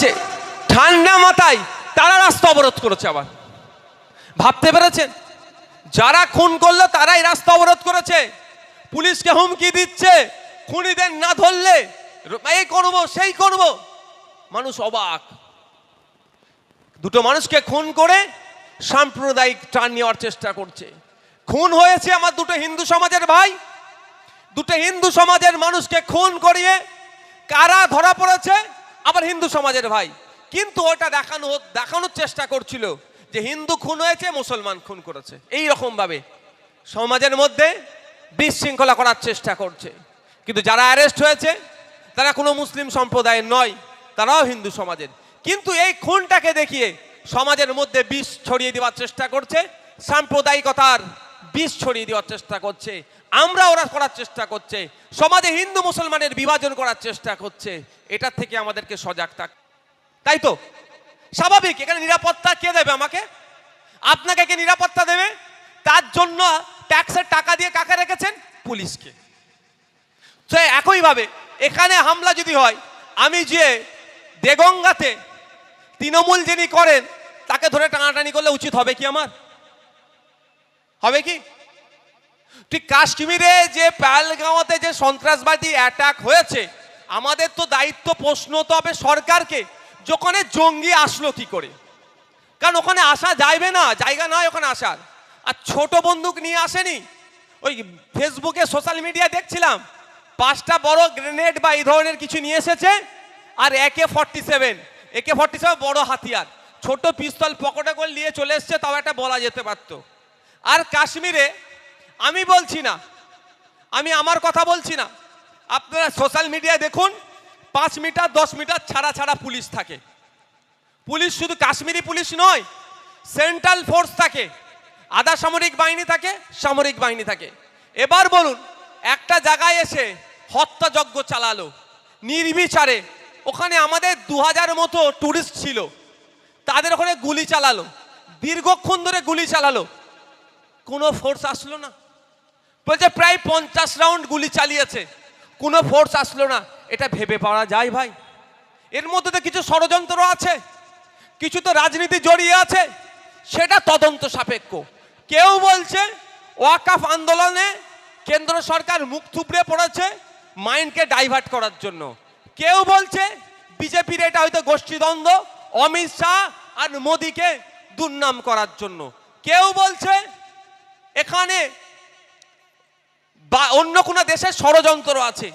করেছে ঠান্ডা মাথায় তারা রাস্তা অবরোধ করেছে আবার। ভাবতে পেরেছেন? যারা খুন করল তারাই রাস্তা অবরোধ করেছে। পুলিশকে হুমকি দিচ্ছে, খুনিদের না ধরলে এই করব, সেই করব। মানুষ অবাক। দুটো মানুষকে খুন করে সাম্প্রদায়িক টান নেওয়ার চেষ্টা করছে। খুন হয়েছে আমার দুটো হিন্দু সমাজের ভাই। দুটো হিন্দু সমাজের মানুষকে খুন করিয়ে কারা ধরা পড়েছে? আবার হিন্দু সমাজের ভাই। কিন্তু ওটা দেখানো, দেখানোর চেষ্টা করছিল যে হিন্দু খুন হয়েছে, মুসলমান খুন করেছে। এই রকম ভাবে সমাজের মধ্যে বিশৃঙ্খলা করার চেষ্টা করছে। কিন্তু যারা অ্যারেস্ট হয়েছে, তারা কোনো মুসলিম সম্প্রদায়ের নয়, তারাও হিন্দু সমাজের। কিন্তু এই খুনটাকে দেখিয়ে সমাজের মধ্যে বিষ ছড়িয়ে দেওয়ার চেষ্টা করছে সাম্প্রদায়িকতার বিষ ছড়িয়ে দেওয়ার চেষ্টা করছে, আমরা ওরা করার চেষ্টা করছে, সমাজে হিন্দু মুসলমানের বিভাজন করার চেষ্টা করছে এটার থেকে আমাদেরকে সজাগ থাক, তাই তো? স্বাভাবিক, এখানে নিরাপত্তা কে দেবে আমাকে? আপনাকে কে নিরাপত্তা দেবে? তার জন্য ট্যাক্সের টাকা দিয়ে কাকে রেখেছেন? পুলিশকে। তো একইভাবে, এখানে হামলা যদি হয়, আমি যে দেগঙ্গাতে তৃণমূল যিনি করেন, তাকে ধরে টানাটানি করলে উচিত হবে কি আমার? হবে কি? ঠিক কাশ্মীরে যে পালগাঁওতে যে সন্ত্রাসবাদী অ্যাটাক হয়েছে, আমাদের তো দায়িত্ব প্রশ্ন তো হবে সরকারকে যে ওখানে জঙ্গি আসলো কি করে? কারণ ওখানে আসা যাইবে না, জায়গা নয় ওখানে আসার। আর ছোট বন্দুক নিয়ে আসেনি। ওই ফেসবুকে সোশ্যাল মিডিয়ায় দেখছিলাম, পাঁচটা বড় গ্রেনেড বা এই ধরনের কিছু নিয়ে এসেছে, আর AK forty seven AK forty seven বড় হাতিয়ার। ছোট পিস্তল পকেটে করে নিয়ে চলে এসছে, তাও একটা বলা যেতে পারতো। আর কাশ্মীরে আমি বলছি না, আমি আমার কথা বলছি না। আপনারা সোশ্যাল মিডিয়ায় দেখুন, পাঁচ মিটার, দশ মিটার ছাড়া ছাড়া পুলিশ থাকে। পুলিশ শুধু কাশ্মীরি পুলিশ নয় সেন্ট্রাল ফোর্স থাকে। আধা সামরিক বাহিনী থাকে, সামরিক বাহিনী থাকে। এবার বলুন, একটা জায়গায় এসে হত্যাযজ্ঞ চালালো, নির্বিচারে। ওখানে আমাদের দু হাজার মতো টুরিস্ট ছিল। তাদের ওখানে গুলি চালালো, দীর্ঘক্ষণ ধরে গুলি চালালো। কোনো ফোর্স আসলো না। বলছে, প্রায় পঞ্চাশ রাউন্ড গুলি চালিয়েছে। কোনো ফোর্স আসলো না। এটা ভেবে পাওয়া যায় ভাই। এর মধ্যে তো কিছু ষড়যন্ত্র আছে। কিছু তো রাজনীতি জড়িয়ে আছে। সেটা তদন্ত সাপেক্ষ। কেউ বলছে, ওয়াকাফ আন্দোলনে কেন্দ্র সরকার মুখ থুবড়ে পড়েছে মাইন্ডকে ডাইভার্ট করার জন্য। কেউ বলছে, বিজেপির এটা হয়তো গোষ্ঠীদ্বন্দ্ব, অমিত শাহ আর মোদিকে দুর্নাম করার জন্য। কেউ বলছে এখানে বা অন্য কোনো দেশের ষড়যন্ত্র আছে,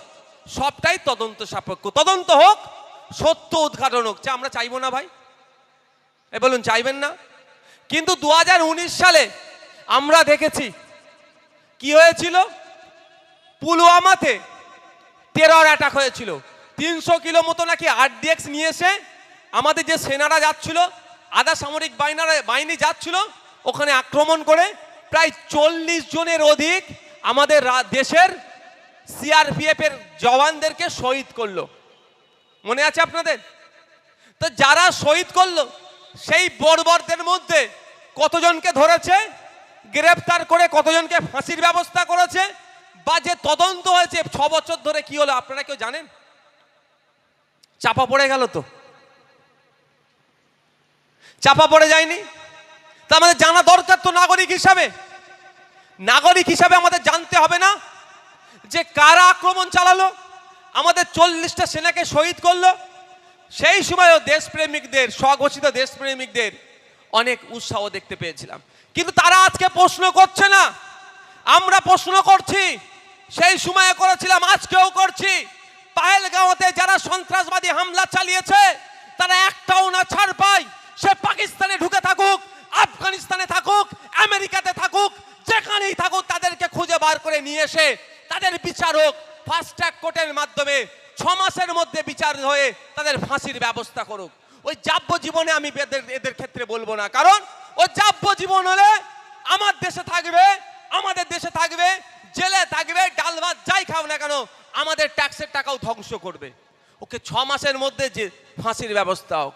সবটাই তদন্ত সাপেক্ষ। তদন্ত হোক, সত্য উদ্ঘাটন হোক আমরা চাইব না ভাই। এ বলুন, চাইবেন না? কিন্তু দু হাজার উনিশ সালে আমরা দেখেছি, কি হয়েছিল? পুলওয়ামাতে টেরর অ্যাটাক হয়েছিল। তিনশো কিলো মতো নাকি আরডিএক্স নিয়ে এসে আমাদের যে সেনারা যাচ্ছিল, আধা সামরিক বাহিনারা বাহিনী যাচ্ছিল, ওখানে আক্রমণ করে প্রায় চল্লিশ জনের অধিক আমাদের দেশের সিআরপিএফ এর জওয়ানদেরকে শহীদ করল। মনে আছে আপনাদের? তো যারা শহীদ করল, সেই বর্বরদের মধ্যে কতজনকে ধরেছে? গ্রেফতার করে কতজনকে ফাঁসির ব্যবস্থা করেছে? বা যে তদন্ত হয়েছে, ছ বছর ধরে কি হলো, আপনারা কেউ জানেন? চাপা পড়ে গেল তো। চাপা পড়ে যায়নি? তা আমাদের জানা দরকার তো নাগরিক হিসাবে। নাগরিক হিসাবে আমাদের জানতে হবে না যে কারা আক্রমণ চালালো, আমাদের চল্লিশটা সেনাকে শহীদ করল। সেই সময়ও দেশপ্রেমিকদের, স্বঘোষিত দেশপ্রেমিকদের অনেক উৎসাহ দেখতে পেয়েছিলাম। কিন্তু তারা আজকে প্রশ্ন করছে না। আমরা প্রশ্ন করছি, সেই সময়ে করেছিলাম, আজকেও করছি। পাহেলগাঁওতে যারা সন্ত্রাসবাদী হামলা চালিয়েছে, তারা একটাও না ছাড় পায়। সে পাকিস্তানে ঢুকে থাকুক, আফগানিস্তানে থাকুক, আমেরিকাতে থাকুক যেখানেই থাকুক তাদেরকে খুঁজে বার করে নিয়ে এসে তাদের বিচার হোক ফাস্ট ট্র্যাক কোর্টের মাধ্যমে ছ মাসের মধ্যে বিচার হয়ে তাদের ফাঁসির ব্যবস্থা করুক। ওই যাব্য জীবনে আমি এদের এদের ক্ষেত্রে বলব না। কারণ ওই যাব্য জীবন হলে আমার দেশে থাকবে, আমাদের দেশে থাকবে, জেলে থাকবে, ডাল ভাত যাই খাও না কেন, আমাদের ট্যাক্সের টাকাও ধ্বংস করবে। ওকে ছ মাসের মধ্যে যে ফাঁসির ব্যবস্থা হোক,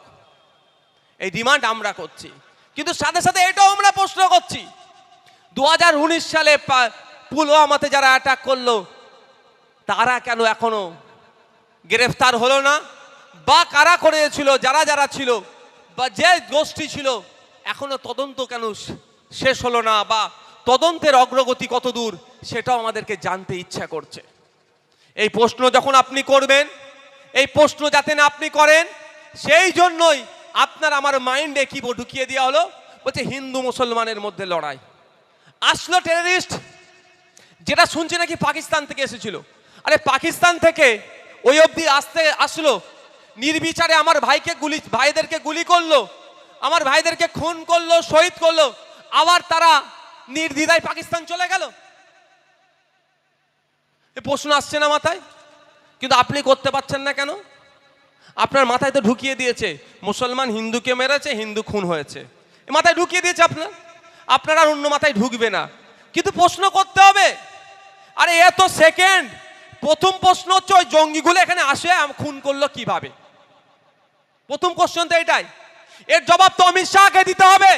এই ডিমান্ড আমরা করছি। কিন্তু সাথে সাথে এটাও আমরা প্রশ্ন করছি দু হাজার উনিশ সালে পুলওয়ামাতে যারা অ্যাটাক করল, তারা কেন এখনও গ্রেফতার হলো না? বা কারা করেছিল, যারা যারা ছিল, বা যে গোষ্ঠী ছিল, এখনও তদন্ত কেন শেষ হলো না, বা তদন্তের অগ্রগতি কত দূর, সেটাও আমাদেরকে জানতে ইচ্ছা করছে। এই প্রশ্ন যখন আপনি করবেন, এই প্রশ্ন যাতে না আপনি করেন, সেই জন্যই আপনার আমার মাইন্ডে কি ঢুকিয়ে দেওয়া হলো, বলছে হিন্দু মুসলমানের মধ্যে লড়াই। আসলো টেরারিস্ট যেটা শুনছে নাকি পাকিস্তান থেকে এসেছিল। আরে পাকিস্তান থেকে ওই অবধি আসতে আসলো, নির্বিচারে আমার ভাইকে গুলি, ভাইদেরকে গুলি করল, আমার ভাইদেরকে খুন করল, শহীদ করল, আবার তারা নির্দ্বিধায় পাকিস্তান চলে গেল। এ প্রশ্ন আসছে না মাথায়? কিন্তু আপনি করতে পারছেন না কেন? আপনার মাথায় তো ঢুকিয়ে দিয়েছে, মুসলমান হিন্দুকে মেরেছে, হিন্দু খুন হয়েছে। মাথায় ঢুকিয়ে দিয়েছে আপনার? আপনার অন্য মাথায় ঢুকবে না। কিন্তু প্রশ্ন করতে হবে, আরে এ তো সেকেন্ড প্রথম প্রশ্ন হচ্ছে ওই জঙ্গিগুলো এখানে আসে খুন করল কীভাবে? প্রথম কোশ্চেন তো এটাই। এর জবাব তো অমিত শাহকে দিতে হবে।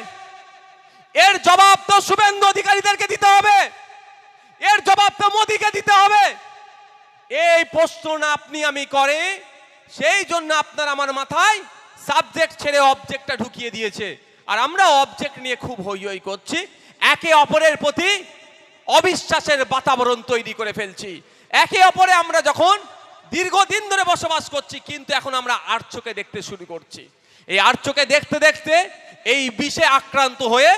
এর জবাব তো শুভেন্দু অধিকারীদেরকে দিতে হবে। এর জবাব তো মোদিকে দিতে হবে। এই প্রশ্ন আপনি আমি করে, সেই জন্য আপনার আমার মাথায় সাবজেক্ট ছেড়ে অবজেক্টটা ঢুকিয়ে দিয়েছে। আর আমরা অবজেক্ট নিয়ে খুব হই হই করছি। একে অপরের প্রতি অবিশ্বাসের বাতাবরণ তৈরি করে ফেলছি। একে অপরে আমরা যখন দীর্ঘদিন ধরে বসবাস করছি, কিন্তু এখন আমরা আর চোখে দেখতে শুরু করছি। এই আর চোখে দেখতে দেখতে এই বিষে আক্রান্ত হয়ে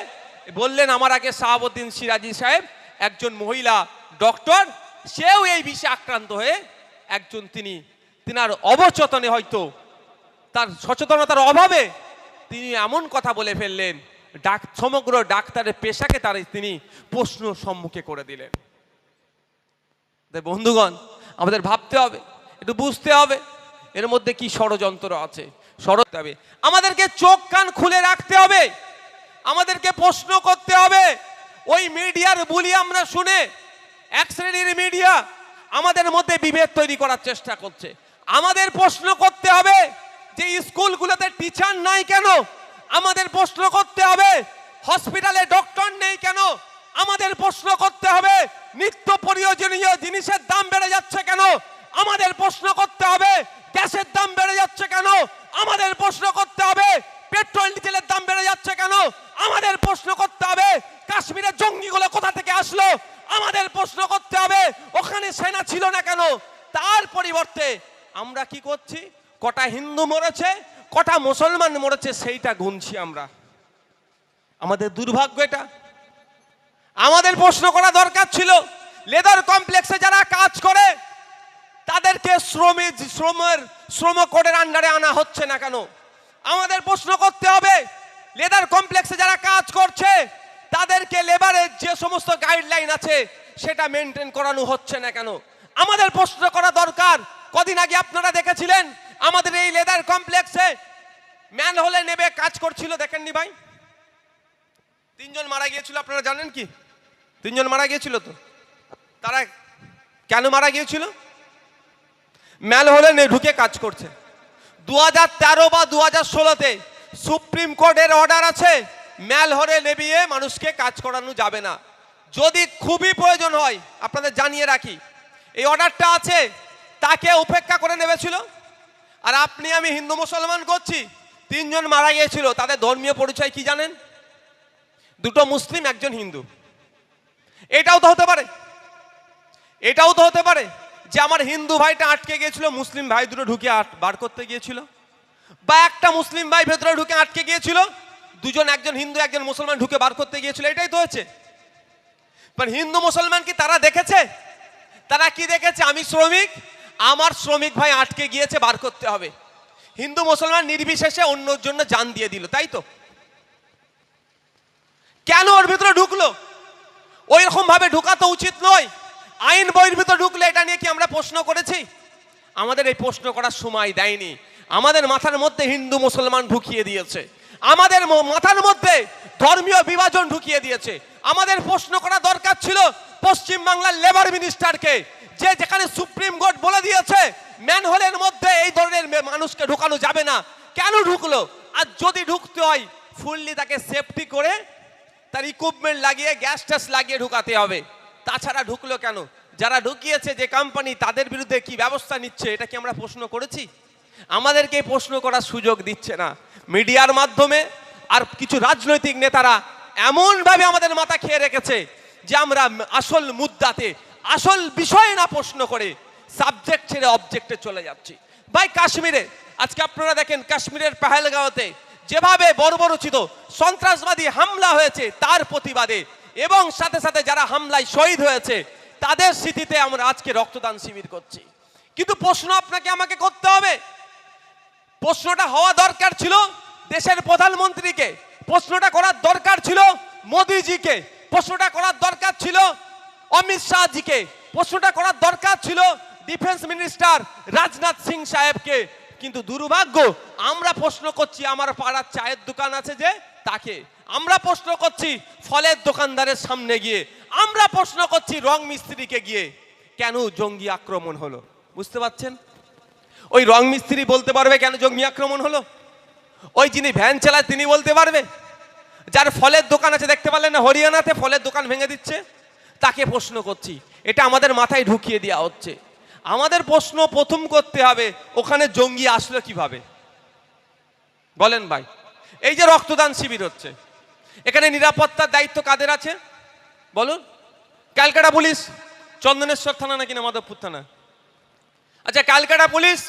বললেন আমার আগে শাহাবুদ্দিন সিরাজি সাহেব, একজন মহিলা ডক্টর সেও এই বিষে আক্রান্ত হয়ে একজন তিনি, তিনার অবচেতনে হয়তো তার সচেতনতার অভাবে তিনি এমন কথা বলে ফেললেন, ডাক, সমগ্র ডাক্তারের পেশাকে তার তিনি প্রশ্ন সম্মুখে করে দিলেন। বন্ধুগণ, আমাদের ভাবতে হবে, একটু বুঝতে হবে, এর মধ্যে কি ষড়যন্ত্র আছে। ষড়যন্ত্র হবে। আমাদেরকে চোখ কান খুলে রাখতে হবে, আমাদেরকে প্রশ্ন করতে হবে। ওই মিডিয়ার বুলি আমরা শুনে, এক শ্রেণির মিডিয়া আমাদের মধ্যে বিভেদ তৈরি করার চেষ্টা করছে। আমাদের প্রশ্ন করতে হবে যে স্কুলগুলোতে টিচার নাই কেন? আমাদের প্রশ্ন করতে হবে হসপিটালে ডক্টর নেই কেন? আমাদের প্রশ্ন করতে হবে, নিত্য প্রয়োজনীয় জিনিসের দাম বেড়ে যাচ্ছে কেন আমাদের প্রশ্ন করতে হবে গ্যাসের দাম বেড়ে যাচ্ছে কেন আমাদের প্রশ্ন করতে হবে পেট্রোল ডিজেলের দাম বেড়ে যাচ্ছে কেন আমাদের প্রশ্ন করতে হবে কাশ্মীরের জঙ্গিগুলো কোথা থেকে আসলো আমাদের প্রশ্ন করতে হবে ওখানে সেনা ছিল না কেন তার পরিবর্তে আমরা কি করছি কটা হিন্দু মরেছে, কটা মুসলমান মরেছে, সেইটা গুনছি আমরা। আমাদের দুর্ভাগ্য এটা। আমাদের প্রশ্ন করা দরকার ছিল, লেদার কমপ্লেক্সে যারা কাজ করে, তাদেরকে শ্রমে, শ্রমের, শ্রম কোডের আন্ডারে আনা হচ্ছে না কেন? আমাদের প্রশ্ন করতে হবে, লেদার কমপ্লেক্সে যারা কাজ করছে, তাদেরকে লেবারের যে সমস্ত গাইডলাইন আছে, সেটা মেনটেন করানো হচ্ছে না কেন? আমাদের প্রশ্ন করা দরকার, কদিন আগে আপনারা দেখেছিলেন আমাদের এই লেদার কমপ্লেক্সে ম্যান হলে নেবে, কাজ করছিল, দেখেননি ভাই? তিনজন মারা গিয়েছিল, আপনারা জানেন কি? তিনজন মারা গিয়েছিল তো? তারা কেন মারা গিয়েছিল? ম্যাল হলে ঢুকে কাজ করছে। দু হাজার তেরো বা দু হাজার ষোলোতে সুপ্রিম কোর্টের অর্ডার আছে ম্যাল হলে নেবিয়ে মানুষকে কাজ করানো যাবে না। যদি খুবই প্রয়োজন হয়, আপনাদের জানিয়ে রাখি, এই অর্ডারটা আছে, তাকে উপেক্ষা করে নেবেছিল আর আপনি, আমি হিন্দু মুসলমান করছি। তিনজন মারা গিয়েছিল, তাদের ধর্মীয় পরিচয় কি জানেন? দুটো মুসলিম, একজন হিন্দু। এটাও তো হতে পারে। এটাও তো হতে পারে যে আমার হিন্দু ভাইটা আটকে গিয়েছিল, মুসলিম ভাই দুটো ঢুকে আট- বার করতে গিয়েছিল। বা একটা মুসলিম ভাই ভেতরে ঢুকে আটকে গিয়েছিল, দুজন, একজন হিন্দু, একজন মুসলমান ঢুকে বার করতে গিয়েছিল, এটাই তো হয়েছে। হিন্দু মুসলমান কি তারা দেখেছে? তারা কি দেখেছে? আমি শ্রমিক আমার শ্রমিক ভাই আটকে গিয়েছে, বার করতে হবে। হিন্দু মুসলমান নির্বিশেষে অন্যর জন্য জান দিয়ে দিল, তাই তো? কেন ওর ভিতরে ঢুকলো? ওই রকম ভাবে ঢুকা তো উচিত নয়। আইন বইয়ের ভিতরে ঢুকলে এটা নিয়ে কি আমরা প্রশ্ন করেছি? আমাদের এই প্রশ্ন করার সময় দেয়নি। আমাদের মাথার মধ্যে হিন্দু মুসলমান ঢুকিয়ে দিয়েছে। আমাদের মাথার মধ্যে ধর্মীয় বিভাজন ঢুকিয়ে দিয়েছে। আমাদের প্রশ্ন করা দরকার ছিল পশ্চিম বাংলার লেবার মিনিস্টারকে যে যেখানে সুপ্রিম কোর্ট বলে দিয়েছে ম্যানহোলের মধ্যে এই ধরনের মানুষকে ঢুকানো যাবে না। কেন ঢুকলো? আর যদি ঢুকতে হয় ফুললি তাকে সেফটি করে তার ইকুইপমেন্ট লাগিয়ে গ্যাস ট্যাস লাগিয়ে ঢুকাতে হবে। তাছাড়া ঢুকলো কেন? যারা ঢুকিয়েছে যে কোম্পানি তাদের বিরুদ্ধে কি ব্যবস্থা নিচ্ছে, এটা কি আমরা প্রশ্ন করেছি? আমাদেরকে প্রশ্ন করার সুযোগ দিচ্ছে না। মিডিয়ার মাধ্যমে আর কিছু রাজনৈতিক নেতারা এমনভাবে আমাদের মাথা খেয়ে রেখেছে যে আমরা আসল মুদ্দাতে আসল বিষয়ে না প্রশ্ন করে সাবজেক্ট ছেড়ে অবজেক্টে চলে যাচ্ছি। ভাই, কাশ্মীরে, আজকে আপনারা দেখেন কাশ্মীরের পাহেলগাঁওতে যেভাবে বর্বরচিত সন্ত্রাসবাদী হামলা হয়েছে তার প্রতিবাদে, এবং সাথে সাথে যারা হামলায় শহীদ হয়েছে, তাদের স্মৃতিতে আমরা আজকে রক্তদান শিবির করছি। কিন্তু প্রশ্ন আপনাকে আমাকে করতে হবে। প্রশ্নটা হওয়া দরকার ছিল দেশের প্রধানমন্ত্রীকে। প্রশ্নটা করার দরকার ছিল মোদিজিকে। প্রশ্নটা করার দরকার ছিল অমিত শাহজিকে প্রশ্নটা করার দরকার ছিল ডিফেন্স মিনিস্টার রাজনাথ সিং সাহেবকে। কিন্তু দুর্ভাগ্য, আমরা প্রশ্ন করছি, আমার পাড়ার চায়ের দোকান আছে যে তাকে। আমরা প্রশ্ন করছি ফলের দোকানদারের সামনে গিয়ে। আমরা প্রশ্ন করছি রং মিস্ত্রিকে গিয়ে। কেন জঙ্গি আক্রমণ হলো? বুঝতে পারছেন? ওই রং মিস্ত্রি বলতে পারবে কেন জঙ্গি আক্রমণ হলো? ওই যিনি ভ্যান চালায় তিনি বলতে পারবে? যার ফলের দোকান আছে, দেখতে পারলেন না, হরিয়ানাতে ফলের দোকান ভেঙে দিচ্ছে। তাকে প্রশ্ন করছি। এটা আমাদের মাথায় ঢুকিয়ে দেওয়া হচ্ছে। আমাদের প্রশ্ন প্রথম করতে হবে, ওখানে জঙ্গি আসলো কীভাবে? বলেন ভাই। এই যে রক্তদান শিবির হচ্ছে, এখানে নিরাপত্তার দায়িত্ব কাদের আছে? বলুন। ক্যালকাটা পুলিশ, চন্দনেশ্বর থানা নাকি না মাধবপুর থানা? আচ্ছা ক্যালকাটা পুলিশ,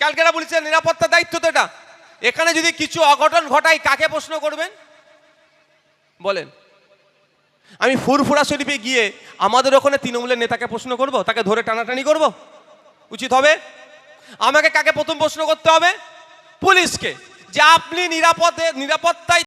ক্যালকাটা পুলিশের নিরাপত্তার দায়িত্ব তো এটা। এখানে যদি কিছু অঘটন ঘটায়, কাকে প্রশ্ন করবেন? বলেন। আমি ফুরফুরা শরীফে গিয়ে আমাদের ওখানে তৃণমূলের নেতাকে প্রশ্ন করব? তাকে ধরে টানাটানি করব? উচিত হবে? আমাকে কাকে প্রথম প্রশ্ন করতে হবে? পুলিশকে। যে আপনি নিরাপদে, নিরাপত্তায়